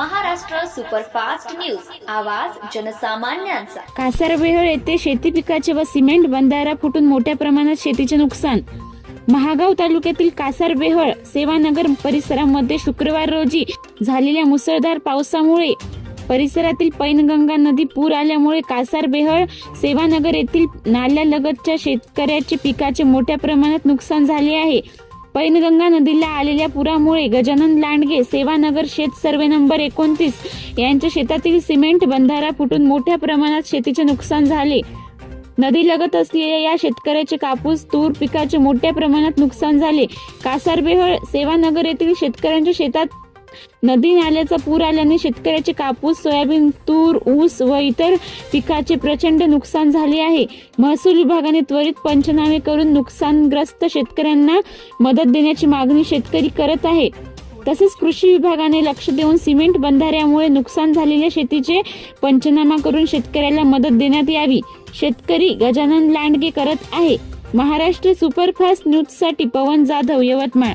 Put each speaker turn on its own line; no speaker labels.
Superfast news. आवाज जनसामान्यांचा.
कासारबेहळ येथे शेती पिकाचे व सिमेंट बंधारा फुटून मोठ्या प्रमाणात शेतीचे नुकसान. महागाव तालुक्यातील कासारबेहळ सेवानगर परिसरामध्ये शुक्रवार रोजी झालेल्या मुसळधार पावसामुळे परिसरातील पैनगंगा नदी पूर आल्यामुळे कासारबेहळ सेवानगर येथील नाल्यालगतच्या शेतकऱ्याचे पिकाचे मोठ्या प्रमाणात नुकसान झाले आहे. पैनगंगा नदीला आलेल्या पुरामुळे गजानन लांडगे सेवानगर शेत सर्वे नंबर एकोणतीस यांच्या शेतातील सिमेंट बंधारा फुटून मोठ्या प्रमाणात शेतीचे नुकसान झाले. नदीलगत असलेल्या या शेतकऱ्याचे कापूस तूर पिकाचे मोठ्या प्रमाणात नुकसान झाले. कासारबेहळ सेवानगर येथील शेतकऱ्यांच्या शेतात नदी नाल्याचा पूर आल्याने शेतकऱ्याचे कापूस सोयाबीन तूर ऊस व इतर पिकाचे प्रचंड नुकसान झाले आहे. महसूल विभागाने त्वरित पंचनामे करून नुकसानग्रस्त शेतकऱ्यांना मदत देण्याची मागणी शेतकरी करत आहे. तसेच कृषी विभागाने लक्ष देऊन सिमेंट बंधाऱ्यामुळे नुकसान झालेल्या शेतीचे पंचनामा करून शेतकऱ्याला मदत देण्यात यावी. शेतकरी गजानन लांडगे करत आहे. महाराष्ट्र सुपरफास्ट न्यूजसाठी पवन जाधव यवतमाळ.